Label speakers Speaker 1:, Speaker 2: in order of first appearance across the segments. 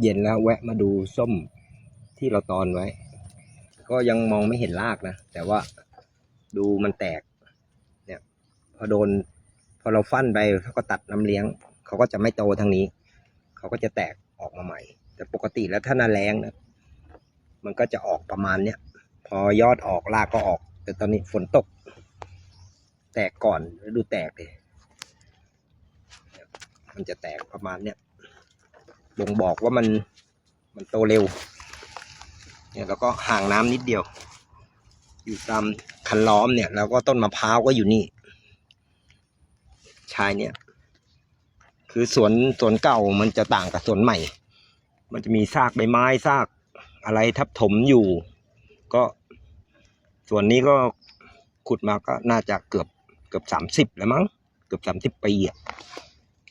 Speaker 1: เย็นแล้วแวะมาดูส้มที่เราตอนไว้ ก็ยังมองไม่เห็นรากนะ แต่ว่าดูมันแตก เนี่ย พอโดน พอเราฟั่นไปเขาก็ตัดน้ำเลี้ยง เขาก็จะไม่โตทางนี้ เขาก็จะแตกออกมาใหม่ แต่ปกติแล้วถ้าหนาแรงนะมันก็จะออกประมาณเนี้ยพอยอดออกรากก็ออก แต่ตอนนี้ฝนตก แตกก่อนดูแตกเลยมันจะแตกประมาณเนี้ย บ่งบอกว่ามันมันโตเร็ว เนี่ยแล้วก็ห่างน้ำนิดเดียว อยู่ตามคันล้อมเนี่ย แล้วก็ต้นมะพร้าวก็อยู่นี่ ชายเนี่ย คือสวนสวนเก่ามันจะต่างกับสวนใหม่ มันจะมีซากใบไม้ซากอะไรทับถมอยู่ ก็ส่วนนี้ก็ขุดมาก็น่าจะเกือบเกือบสามสิบแล้วมั้ง เกือบสามสิบปีอะ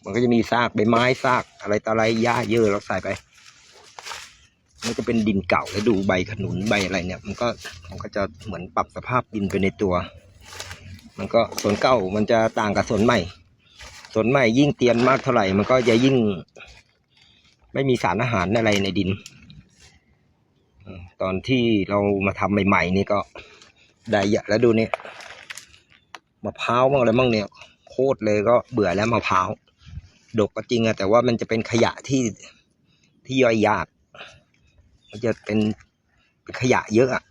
Speaker 1: มันก็จะมีซากใบไม้ซากอะไรต่ออะไรหญ้าเยอะเราใส่ไป มันก็เป็นดินเก่าแล้วดูใบขนุนใบอะไรเนี่ย มันก็มันก็จะเหมือนปรับสภาพดินไปในตัว มันก็สวนเก่ามันจะต่างกับสวนใหม่สวนใหม่ยิ่งเตียนมากเท่าไหร่ มันก็จะยิ่ง ไม่มีสารอาหารอะไรในดิน ตอนที่เรามาทำใหม่ ๆ นี่ก็ได้เยอะแล้วดูนี่มะพร้าวบ้างอะไรบ้างเนี่ย โคตรเลยก็เบื่อแล้วมะพร้าว ดกก็จริงอะแต่ว่ามันจะเป็นขยะที่ที่ย่อยยาก มันจะเป็นเป็นขยะเยอะอะ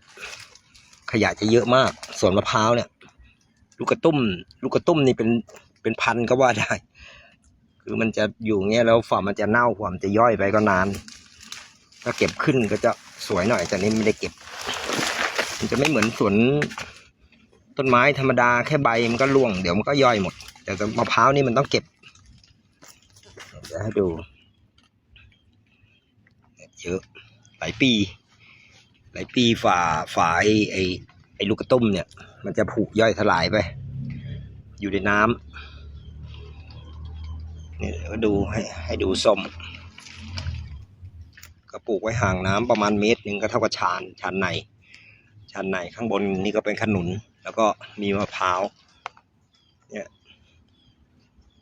Speaker 1: ขยะจะเยอะมากสวนมะพร้าวเนี่ยลูกกระตุ้ม ลูกกระตุ้มนี่เป็นเป็นพันก็ว่าได้ คือมันจะอยู่เงี้ยแล้วฝ่ามันจะเน่าฝ่ามจะย่อยไปก็นานถ้าเก็บขึ้นก็จะสวยหน่อยแต่นี้ไม่ได้เก็บ มันจะไม่เหมือนสวนต้นไม้ธรรมดาแค่ใบมันก็ร่วงเดี๋ยวมันก็ย่อยหมด แต่มะพร้าวนี่มันต้องเก็บ เดี๋ยวให้ดูเยอะหลายปี หลายปีฝ่าฝ่าไอไอ้ไอ้ลูกกระตุ้มเนี่ย มันจะผุย่อยสลายไป อยู่ในน้ำเนี่ยก็ดูให้ให้ดูส้มก็ปลูกไว้ห่างน้ำประมาณเมตรหนึ่งก็เท่ากับชานชานในชานในข้างบนนี่ก็เป็นขนุน แล้วก็มีมะพร้าวเนี่ย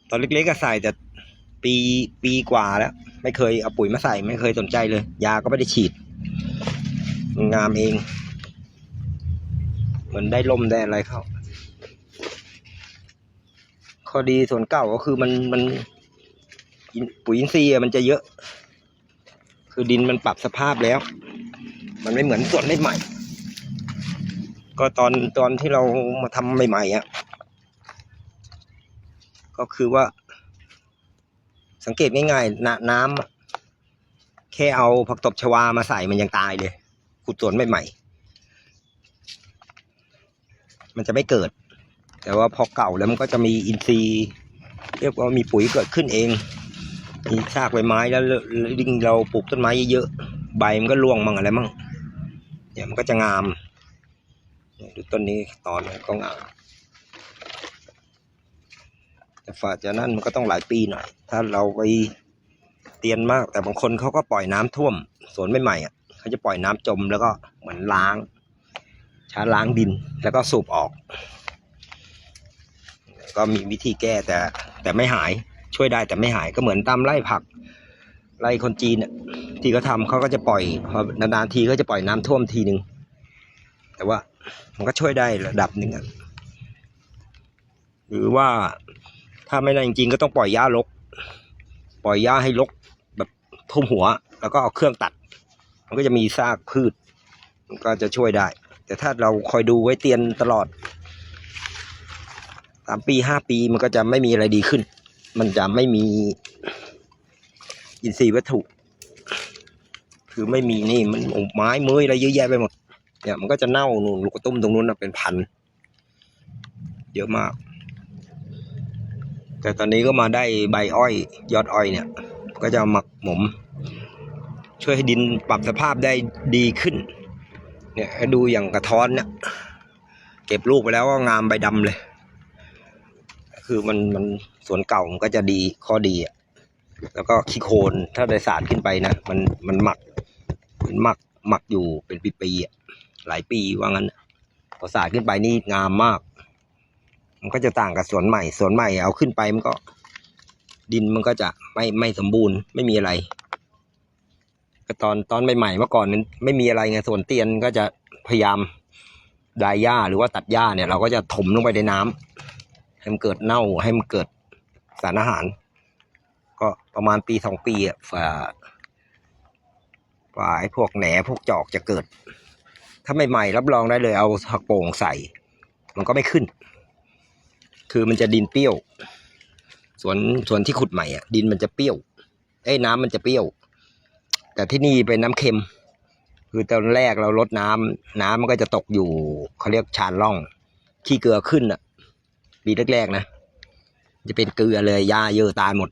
Speaker 1: ตอนเล็กๆก็ใส่แต่ ปีปีกว่าแล้ว ไม่เคยเอาปุ๋ยมาใส่ไม่เคยสนใจเลย ยาก็ไม่ได้ฉีด งามเอง เหมือนได้ลมได้อะไรเข้าข้อดีส่วนเก่าก็คือมันมันปุ๋ยอินทรีย์มันจะเยอะ คือดินมันปรับสภาพแล้ว มันไม่เหมือนส่วนใหม่ก็ตอนตอนที่เรามาทำใหม่ๆอะก็คือว่า สังเกตง่ายๆนน้ำแค่เอาผักตบชวามาใส่มันยังตายเลยขุดสวนใหม่ๆมันจะไม่เกิด แต่ว่าพอเก่าแล้วมันก็จะมีอินทรีย์เรียกว่ามีปุ๋ยเกิดขึ้นเอง มีซากใบไม้แล้วยิ่งเราปลูกต้นไม้เยอะๆใบมันก็ร่วงมั่งอะไรมั่งเนี่ยมันก็จะงามดูต้นนี้ตอนนี้ก็งาม แต่ฝ่าจะนั่นมันก็ต้องหลายปีหน่อย ถ้าเราไปเตียนมาก แต่บางคนเขาก็ปล่อยน้ำท่วม สวนใหม่ๆอะเขาจะปล่อยน้ำจมแล้วก็เหมือนล้างช้าล้างดินแล้วก็สูบออก ก็มีวิธีแก้แต่แต่ไม่หายช่วยได้แต่ไม่หายก็เหมือนตามไร่ผักไร่คนจีนที่เขาทำเขาก็จะปล่อยพอนานๆทีก็จะปล่อยน้ำท่วมทีหนึ่งแต่ว่ามันก็ช่วยได้ระดับหนึ่งหรือว่า ถ้าไม่ได้จริงๆก็ต้องปล่อยหญ้ารก ปล่อยหญ้าให้รกแบบทุ่มหัว แล้วก็เอาเครื่องตัด มันก็จะมีซากพืชมันก็จะช่วยได้ แต่ถ้าเราคอยดูไว้เตียนตลอดสามปีห้าปีมันก็จะไม่มีอะไรดีขึ้น มันจะไม่มีอินทรีย์วัตถุ คือไม่มีนี่มันไม้เมยอะไรเยอะแยะไปหมดเนี่ยมันก็จะเน่าหนูนลูกตุ้มตรงนู้นนะเป็นพัน เยอะมาก แต่ตอนนี้ก็มาได้ใบอ้อยยอดอ้อยเนี่ย ก็จะหมักหมม ช่วยให้ดินปรับสภาพได้ดีขึ้น เนี่ยดูอย่างกระท้อนเนี่ยเก็บลูกไปแล้วก็งามใบดำเลย คือมันมันสวนเก่ามันก็จะดีข้อดีอะแล้วก็ขี้โคลนถ้าได้สารขึ้นไปนะมันมันหมักมันหมักหมักอยู่เป็นปีๆอะหลายปีว่างั้นพอสารขึ้นไปนี่งามมาก มันก็จะต่างกับสวนใหม่ สวนใหม่เอาขึ้นไปมันก็ ดินมันก็จะไม่ไม่สมบูรณ์ไม่มีอะไรตอนตอนใหม่ๆเมื่อก่อนมันไม่มีอะไรไงสวนเตียนก็จะพยายามดายหญ้าหรือว่าตัดหญ้าเนี่ย เราก็จะถมลงไปในน้ำให้มันเกิดเน่าให้มันเกิดสารอาหาร ก็ประมาณปีสองปีอะฝ่าฝ่าไอ้พวกแหนพวกจอกจะเกิด ถ้าใหม่ๆรับรองได้เลยเอาผักโป่งใส่ มันก็ไม่ขึ้น คือมันจะดินเปรี้ยวสวนสวนที่ขุดใหม่อะ ดินมันจะเปรี้ยวไอ้น้ำมันจะเปรี้ยว แต่ที่นี่เป็นน้ำเค็ม คือตอนแรกเราลดน้ำน้ำมันก็จะตกอยู่เขาเรียกชานร่อง ขี้เกลือขึ้นอะปีแรกๆนะ จะเป็นเกลือเลยยาเยอะตายหมด